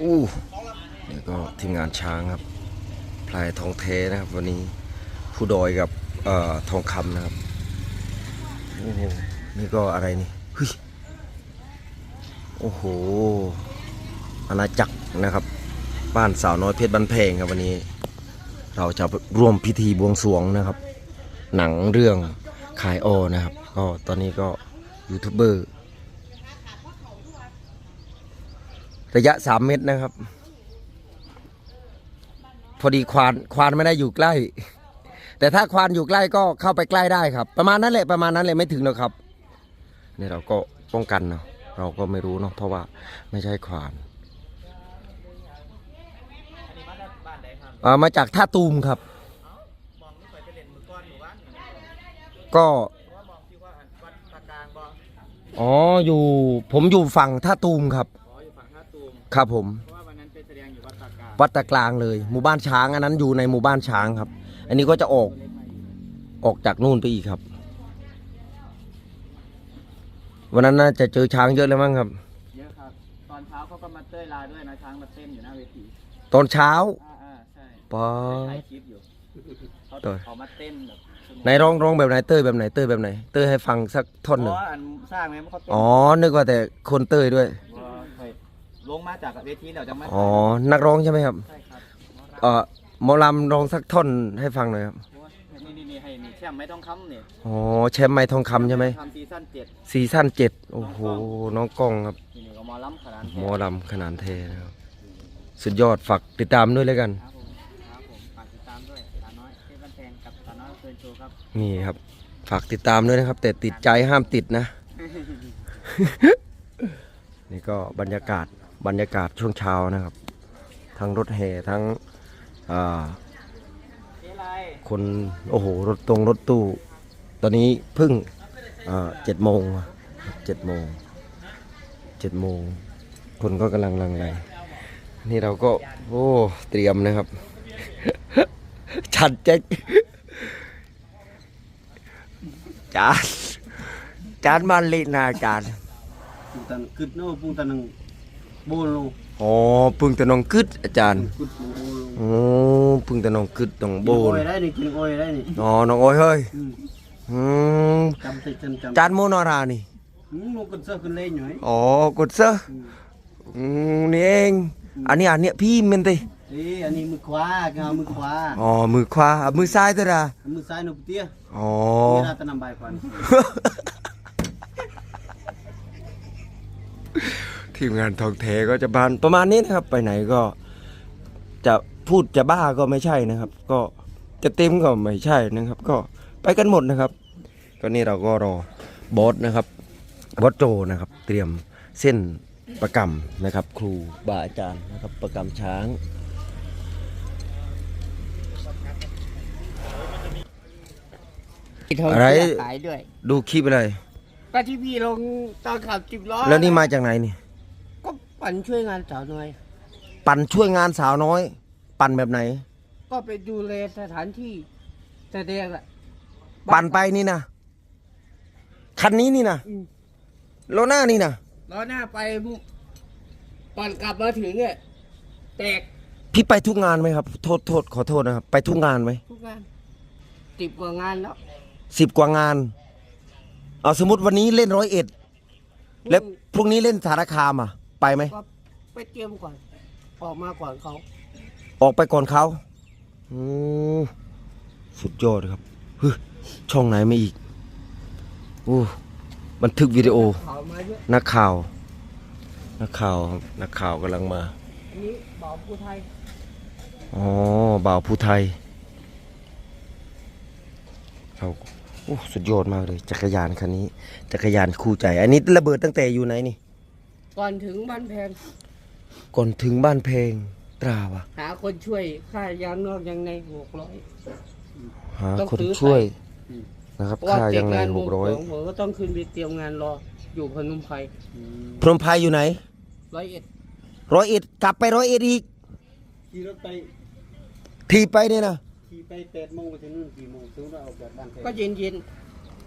อู้นี่ก็ทีมงานช้างครับ พลายทองเทนะครับ วันนี้ผู้ดอยกับออทองคำนะครับโอ้โหนี่ก็อะไรนี่เฮ้ยโอ้โหอาณาจักรนะครับ บ้านสาวน้อยเพชรบันเพงครับวันนี้ เราจะร่วมพิธีบวงสรวงนะครับ หนังเรื่องขายออนะครับ ก็ตอนนี้ก็ยูทูบเบอร์ ระยะ3เมตรนะครับ พอดีควานควานไม่ได้อยู่ใกล้ แต่ถ้าควานอยู่ใกล้ก็เข้าไปใกล้ได้ครับ ประมาณนั้นแหละประมาณนั้นเลยไม่ถึงหรอกครับนี่เราก็ป้องกันเนาะเราก็ไม่รู้เนาะเพราะว่าไม่ใช่ควานอ่อมาจากท่าตูมครับ ก็อ๋ออยู่ผมอยู่ฝั่งท่าตูมครับ ครับผม เพราะว่าวันนั้นไปแสดงอยู่วัดตากลางวัดตะกลางเลย หมู่บ้านช้างอันนั้นอยู่ในหมู่บ้านช้างครับ อันนี้ก็จะออกตัวเล็กมาอยู่ออกจากนู่นไปอีกครับ วันนั้นน่าจะเจอช้างเยอะเลยมั้งครับ เยอะครับ ตอนเช้าเขาก็มาเต้ยลาด้วยนะช้างมาเต้นอยู่หน้าเวทีตอนเช้าอ่าอ่าใช่ปอถ่ายคลิปอยู่เขาเต้ยเขามาเต้นแบบสนุกไหนร้องร้องแบบไหนเต้ยแบบไหนเต้ยแบบไหน เต้ยให้ฟังสักท่อนหนึ่ง อ๋ออันสร้างไหมเขาเต้นอ๋อนึกว่าแต่คนเต้ยด้วยว่าเคย ลงมาจากเวทีแล้วจะมาอ๋อนักร้องใช่ไหมครับใช่ครับเอ่อหมอลำร้องสักท่อนให้ฟังหน่อยครับนี่นี่นี่ให้นี่แชมป์ไม่ต้องคำเนี่ยอ๋อแชมป์ไม้ทองคำใช่ไหมทำซีซั่นเจ็ดซีซั่นเจ็ดโอ้โหน้องกล้องครับนี่นี่ก็หมอล้ำขนาดหมอลำขนาดเทนะครับสุดยอดฝากติดตามด้วยแล้วกันครับผมครับผมฝากติดตามด้วยตาน้อยเพชรบ้านแพงกับตาน้อยเกินโชว์ครับนี่ครับ ฝากติดตามด้วยนะครับ แต่ติดใจห้ามติดนะ นี่ก็บรรยากาศ บรรยากาศช่วงเช้านะครับ ทั้งรถแห่ทั้งคนโอ้โหรถตรงรถตู้ ตอนนี้เพิ่งเจ็ดโมงเจ็ดโมงเจ็ดโมงคนก็กำลังลังไลนี่เราก็โอ้เตรียมนะครับ ชัดเจ๊กจานจานมันลินาจาน Punta kut no punta nang bol no อ๋อเพึ่งแต่น้องกึดอาจารย์ kut no bol no โอ้เพึ่งแต่น้องกึดน้องโบ Kin น oi dai ni kin oi dai ni อ๋อน้องโอ้ยเฮ้ย Hmm อืม cham te cham cham จานโมนอรานี่ Hmm no kut sa kun le nhoi อ๋อกดเซอร์อืมนี่เองอันนี้อันเนี้ยพี่มันติ Eh ani mu khwa ka mu khwa อ๋อมือขวาอะมือซ้ายตัวละ mu sai no putia อ๋อ Kira tanam bai kwan ทีมงานทองแท้ก็จะบานประมาณนี้นะครับ ไปไหนก็จะพูดจะบ้าก็ไม่ใช่นะครับ ก็จะเต็มก็ไม่ใช่นะครับ ก็ไปกันหมดนะครับก็นี่เราก็รอบอสนะครับบอสโจนะครับ เตรียมเส้นประกำนะครับ ครูบาอาจารย์นะครับ ประกำช้าง อะไร ขายด้วย ดูคลิปอะไร ก็ที่พี่ลงตอนขับจิบล้อแล้วนี่มาจากไหนนี่ก็ ปั่นช่วยงานสาวน้อย ปั่นช่วยงานสาวน้อย ปั่นแบบไหน ก็ไปดูแลสถานที่แสดงอะปั่นไปนี่นะคันนี้นี่นะอืมโลหน้านี่นะล้อหน้าไปปั่นกลับมาถึงเนี่ยแตกพี่ไปทุกงานไหมครับ โทษโทษขอโทษนะครับไปทุกงานไหมทุกงานติดกว่างานแล้วสิบกว่างาน เอาสมมติวันนี้เล่นร้อยเอ็ด แล้วพรุ่งนี้เล่นสารคามอะ ไปไหม ก็ไปเตรียมก่อน ออกมาก่อนเขาออกไปก่อนเขาอืมสุดยอดครับเฮ้ยช่องไหนไม่อีกโอ้บันทึกวิดีโอ เขามาเยอะนักข่าว นักข่าวครับนักข่าวกำลังมา อันนี้บ่าวผู้ไทยอ๋อ บ่าวผู้ไทยเราโอ้สุดยอดมากเลย จักรยานคันนี้ จักรยานคู่ใจ อันนี้ระเบิดตั้งแต่อยู่ไหนนี่ ก่อนถึงบ้านแพงก่อนถึงบ้านเพลงตราวะหาคนช่วยค่ายางนอกยางในหกร้อย หาต้องคนซื้อช่วยใส่นะครับเพราะว่าค่าเจ็ยัดงไงงานหกร้อยผมก็ต้องขึ้นไปเตรียมงานรอ อยู่พนมไพรพรหมไพรอยู่ไหนร้อยเอ็ดร้อยเอ็ดกลับไปร้อยเอ็ดอีก Ki rot pai ทีไปเนี่ยนะ ki pai 8 mong ke nun 4 mong tu dah ok ban ก็เย็นเย็น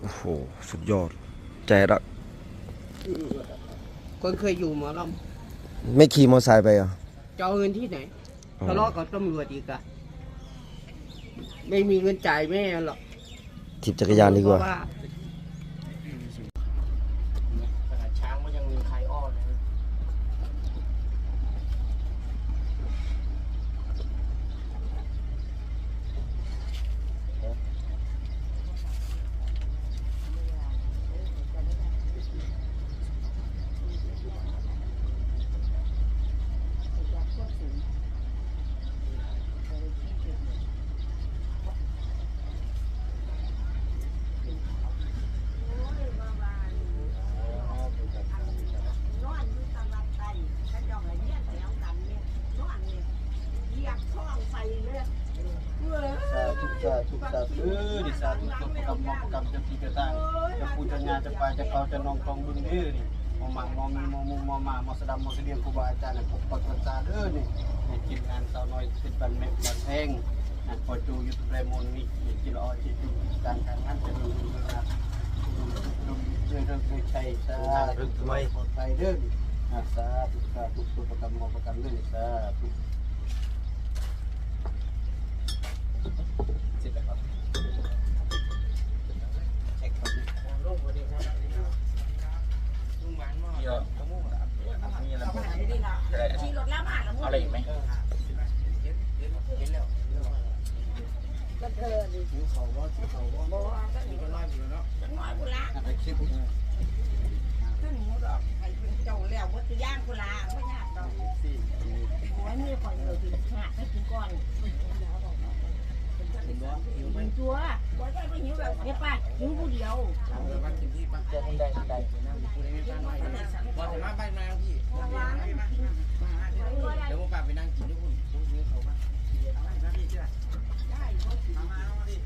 โอ้โหสุดยอด ใจรักๆ คนเคยอยู่หมอลไม่ขี่มอเตอร์ไซค์ไปเหรอะำจะเอาเงินที่ไหนอ๋อ ทะเลาะกับตำรวจอีกอะไม่มีเงินจ่ายแม่หรอกถีบจักรยานดีกว่า เพระ ขนาดช้างมันยังมีใครอ้อนเลย นอนอยู่ตลาดไตถ้าเจ้าอะไรเนี่ยแถวกันเนี่ยนอนเนี่ยเหยียบช่องไปเลยเว้ย สาธุสาธุสาธุ เออดิสาธุตัวประกำมประกำจะที่จะตั้งจะปูจะญานจะไปจะเขาจะนองคลองบึงเด้อนี่มองมังมองมีมองมุมมองมามองสดำมอสเดียงครูบาอาจารย์ปกปักรักษาเด้อนี่ให้กินงานสาวน้อยติดบันเม็ดบันแพงนะพอจูยู่ตุเรมนนี่กินออจิตการการงานจะดูดูนะดูด้วยเรื่องด้วยชัยสาธุปลอดภัยเด้อนะสาธุสาธุตัวประกำมองประกำเด้อสาธุเสร็จแล้วครับเช็คครับลุงสวัสดีครับลุงหวานมากเยอะขโมยอะมีอะไรเอาไปไหนดีล่ะขี่รถแล้วผ่านแล้วมึงอะไรอีกไหมเห็นแล้วก็เธอดิหิวเขาว่าหิวเขาว่าบอกว่าก็มีคนน้อยอยู่เนาะน้อยกูละไปคลิปขึ้นหมูดอกใครเป็นเจ้าแล้วว่าจะย่างกูละไม่ยากดอกโอ้ยมือข่อยเลยกินหาไม่กินก่อน มันชัวโอ้ยไปหิวแบบเนี่ยป้าหิวผู้เดียวเดี๋ยวมากินที่ป้าเจอคนใดคนใดนั่งคุยไม่ป้าน้อยพอถึงมาไปมาพี่เดี๋ยวผมป้าไปนั่งกินด้วยคุณคุณหิวเขาบ้างมาพี่เชื่อได้มามาดิ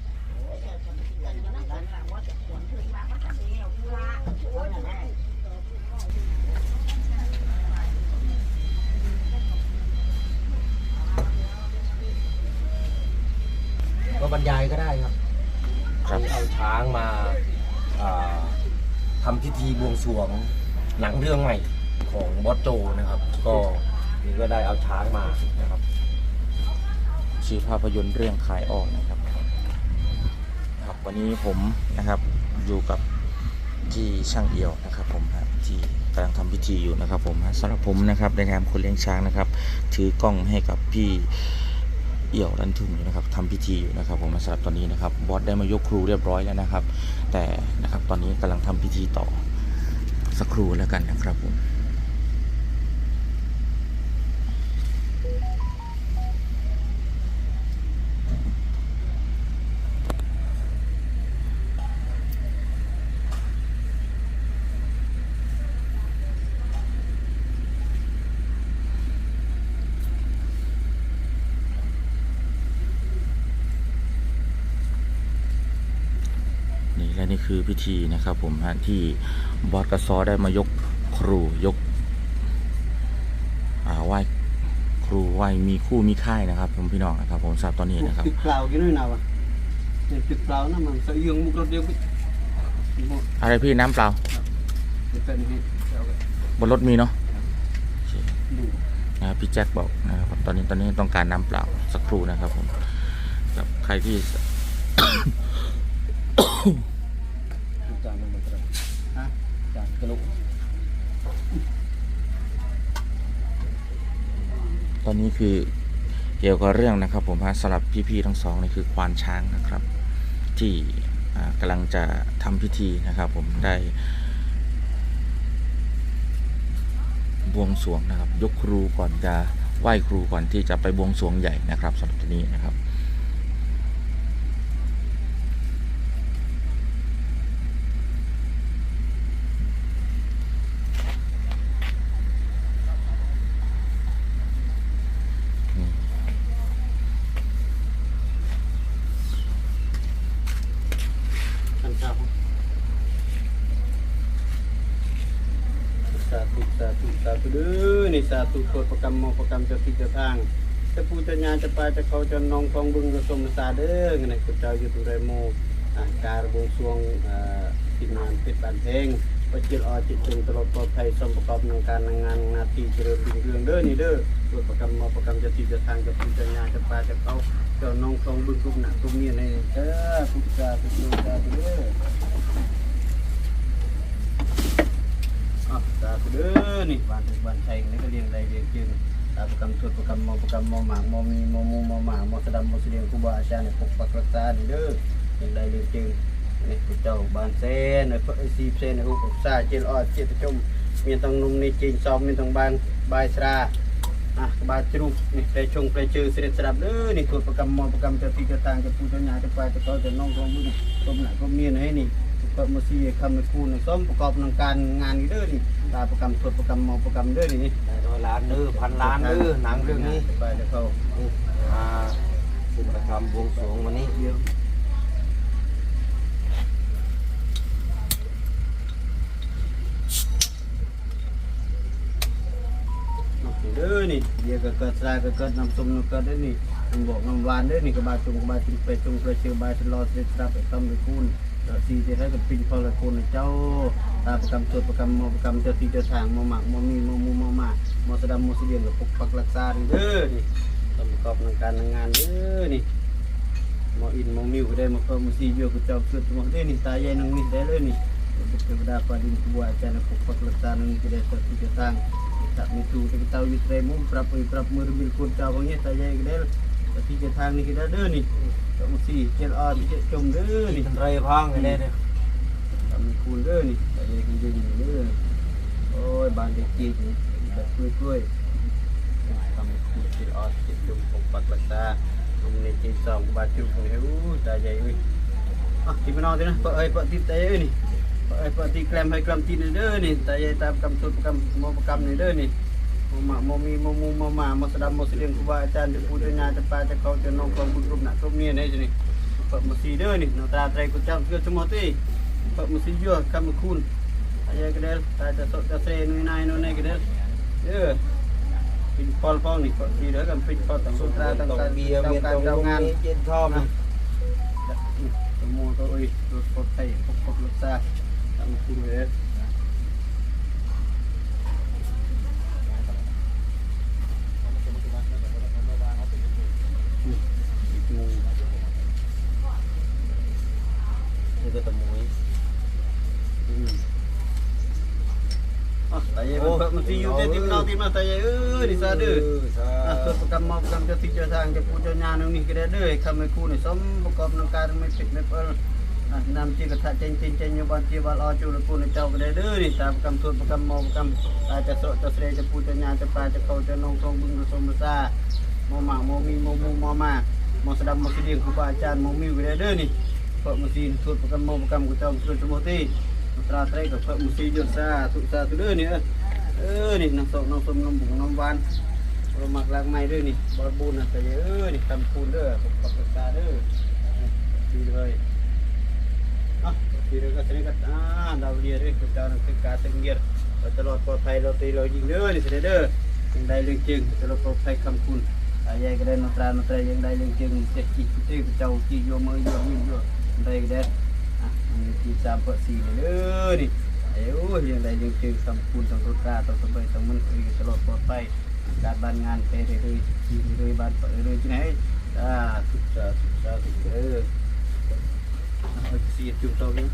นั่งกันละว่าจะขวนถึงมามันจะเดียวกูละโอ้ย ก็บ รรยายก็ได้ครับครับเอาช้างมาอ่าทำพิธีบวงสรวงหนังเรื่องใหม่ของบอสโจนะครับ ก็นี่ก็ได้เอาช้างมานะครับ ชื่อภาพยนตร์เรื่องขายออกนะครับครับวันนี้ผมนะครับอยู่กับที่ช่างเอี่ยวนะครับผมฮะที่กำลังทำพิธีอยู่นะครับผมฮะสำหรับผมนะครับในนามคนเลี้ยงช้างนะครับ ถือกล้องให้กับพี่ เอี่ยวรันทุ่งอยู่นะครับทำพิธีอยู่นะครับผมสำหรับตอนนี้นะครับบอสได้มายกครูเรียบร้อยแล้วนะครับ แต่นะครับตอนนี้กำลังทำพิธีต่อสักครู่แล้วกันนะครับผม นี่และนี่คือพิธีนะครับผมฮะที่บอสกระซอได้มายกครูยกอ่าไหว้ครูไหว้มีคู่มีค่ายนะครับผมพี่น้องนะครับ ผมทราบตอนนี้นะครับตึกเปล่ากี่น้อยนาวะเนี่ยตึกเปล่านะมันสะยืงมุกรถเดียวไปหมดอะไรพี่น้ำเปล่าเป็นเหตุเอาไว้บนรถมีเนาะดูนะครับพี่แจ็คบอกนะครับตอนนี้ตอนนี้ต้องการน้ำเปล่าสักครู่นะครับผมกับใครที่ จานมันกระฮะจานกระลุก ตอนนี้คือเกี่ยวกับเรื่องนะครับ ผมฮะสำหรับพี่ๆทั้งสองนี่คือควานช้างนะครับ ที่อ่ากำลังจะทำพิธีนะครับ ผมได้บวงสรวงนะครับ ยกครูก่อนจะไหว้ครูก่อนที่จะไปบวงสรวงใหญ่นะครับสำหรับตัวนี้นะครับ ท่านเจ้าสาธุสา ธุเด้อนี่สาธุโปรดประกรรมมองประกรรมเจ้าที่เจ้าทางจะปูจะญาจะไปจะเขาจะนองทองบึงกระสมสาเด้อไงนะคุเจ้าอยู่ตุเรโมการบวงสรวงทีมงานเพชรบานเพงประจิตอจิตจึงตลอดปลอดภัยสมประกอบในการงานนาทีเจริญรุ่งเรืองเด้อนี่เด้อตรวจประกรรมมาประกรรมจะที่จะทางจะพิจารณาจะปาจะเขาจ้าน้องคลองบึงกุมหนักกุมเนี่ยในเด้อพุทธาพุทธาเด้อ อะตาเด้อนี่บ้านบ้านไทยนี่ก็เรียงไรเรียงยืงตาประกำทุดประกำมอประกำมอหมากมอมีมอมูมอหมากมอสะดำมอเสียงครูบาอาจารยปกปักรักษาเด้อเรียงไรเรียงยืนนี่เจ้าบ้านเซนไอ้พวกไอซีเซนไอ้พวกกุศลเจลออดเจตจมมีตังนุ่มนี่จีนซ้อมมีตังบานบายสระอะบาจรุนี่ไปชงไปเจอเสด็จสลับเด้อนี่ตัวประกำมอประกำจะตีจะต่างจะปูจะหนาจะไปจะต่อจะน้องรองบุญตบหนักก็มีนะให้นี่ ปิดมือซีคำในคูนสมประกอบนังการงานนี้เด้อนี่ตาประกำสดประกำเมาประกำเด้อนี่ได้ร้อยล้านเด้อพันล้านเด้อหนังเรื่องนี้ไปเดี๋ยวเขาอ่าขึ้ประกำบวงสรวงวันนี้เด้อนี่เดียกเกิดสายเกิดน้ำซุมน้ำเกิดเด้อนี่น้ำบอกน้ำหวานเด้อนี่ก็บาจุงก็บาจุงไปจุงไปเชื่อบาชะลอเสร็จรับไปต้มไปคูน สีที่ให้กับปิงพอละคูณเจ้าตาประกำตัวประกำมประกำเจ้าที่เจ้าทางมหมักมมีมมูมมามสดำมสเดียงกับปกปักรักษาเด้อนี่ต้องประกอบการงานเด้อนี่มออินมอมิวก็ได้มาเพิ่มมาซีเยอะก็เจ้าเกิดมาได้นี่ตายายนังนี่ได้เลยนี่บุตรเทวดาปาดิน kubu acara pokok lesan ni kita satu ketang tak mitu kita tahu di tremu berapa berapa merbil kun cawangnya tayai kedel tapi ketang ni kita ada ni tak mesti cel a cek cum de ni ไรพังไอ้ เนี่ย kami kun de ni tayai kunjung ni de oi bandit cik ni dak kuih-kuih kami kun cel a cek cum pokok lesan ผมในจีสองบาทจุกนี่อู้ตายใหญ่เอ้ยอะที่มานอนดินะเปิดไอ้เปิดที่ตายเอ้ยนี่เปิดไอ้เปิดที่แกลมให้แกลมที่นี่เด้อนี่ตายใหญ่ตามกำสุดกำโมประกำนี่เด้อนี่ โมมาโมมีโมมูโมมาโมสดำโมเสลียงครูบาอาจารย์จะพูดจะญาจะปาจะเขาจะน้องกองบุญรูปหนักรูปเนี่ยนี่จ้ะนี่เปิดมาสีเด้อนี่นตราไตรกุจ้าเกือบสมติเปิดมาสียั่วคำมาคุณตายใหญ่ก็ได้ตายจะสดจะเซนุยนายนุยนายก็ได้เด้อปิงพอลพอนี่ก็ดีแล้วกันปิงพอลต่างสุตราต่างต้องการเบียร์ต่างเมียการต้องเจ้างานเย็นทอมนะสมูตัวอุ้ยรถปลดไทยปกปกรถซาทำคุณเลยอีกมู นี่ก็ตะมุย อืมอะตายมันเปิดมันที่อยู่ที่ทีมเราทีมาตายเอ้ยดิซาเด้ออะตัวประกันมาประกันเจะที่จะทางจะพูจะญาณตรงนี้ก็ได้เด้อคำไม่คู่ในสมประกอบนการไม่ผิดไม่เปิลนำจีกระทะเจนเจนเจนอยู่บ้านจีบาลอจูนกูในเจ้าก็ได้เด้อนี่ตามประกันตัวประกันมาประกันตาจะโสจะเสรจะพูจะญาณจะปลาจะเขาจะนองทรงบึงสมซาโมหมาโมมีโมมูโมมาโมสดำโมสเดียงครูบาอาจารย์โมมิวก็ได้เด้อนี่เปิดมุสีทุดประกันมาประกันกูเจ้าสุดสมุติตราไตรกับเปิดมุสียศซาทุซาทุเด้อนี่ เออ นี่น้ำส้มน้ำส้มน้ำบุ๋งน้ำหวานเราหมักลากไม้ด้วยนี่บอลบูนนะแต่เออ นี่ทำคูนเด้อผมปักกระตาเด้อดีเลยอะดีเลยก็สนิทกันอ่าดาวเรียด้วยคุณเจ้านักศึกษาตึงเกียรตลอดปลอดภัยเราตีเรายิงเด้อนี่เสด็จเด้อยังได้เรื่องจริงตลอดปลอดภัยคำคุณอายายก็ได้นตรานตรายังได้เรื่องจริงเจ็ดจีจีเจ้าจีโยมือโยมือโยได้ก็ได้อะมันจีสามเปอร์สี่เด้อนี่ เอ้ยยังได้เรื่องจริงคำคุณต้องตราต้องสบายต้องมันคุยตลอดปลอดไปการบ้านงานไปเรื่อยๆเรื่อยๆบ้านไปเรื่อยๆที่ไหนอ่าสุขสาสุขสาสุขเออเอาเสียจุ่มตัวนี้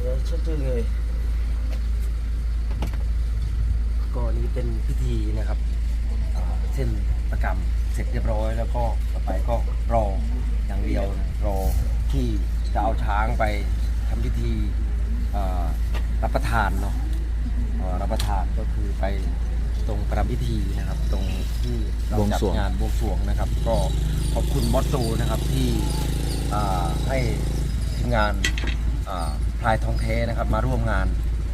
เดี๋ยวฉันจะเลยก็นี้เป็นพิธีนะครับอ่าเส้นประกรรมเสร็จเรียบร้อยแล้วก็ต่อไปก็รออย่างเดียวนะรอ ที่จะเอาช้างไปทำพิธีอ่ารับประทานเนาะอ่ารับประทานก็คือไปตรงประรำพิธีนะครับ ตรงที่เราบวงจัดสรวง งานบวงสรวงนะครับ ก็ขอบคุณบอสโจนะครับที่อ่าให้ทีมงานอ่าพลายทองแท้นะครับ มาร่วมงาน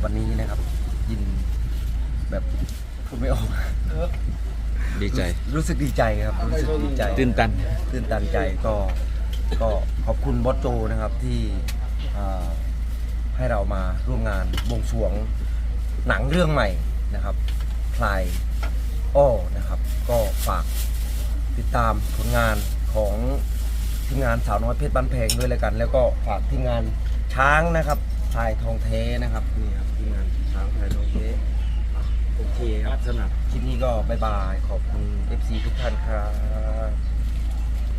วันนี้นะครับ ยินแบบพูดไม่ออก ดีใจ รู้สึกดีใจครับ รู้สึกดีใจตื่นตัน ตื่นตันใจก็ ก็ขอบคุณบอสโจนะครับที่ให้เรามาร่วมงานบวงสรวงหนังเรื่องใหม่นะครับพลายอ้อนะครับ ก็ฝากติดตามผลงานของทีมงานสาวน้อยเพชรบ้านแพงด้วยเลยกัน แล้วก็ฝากทีมงานช้างนะครับพลายทองเทนะครับนี่ครับทีมงานช้างพลายทองเทโอเคครับสำหรับคลิปนี้ก็บายบายขอบคุณ FC ทุกท่านครับ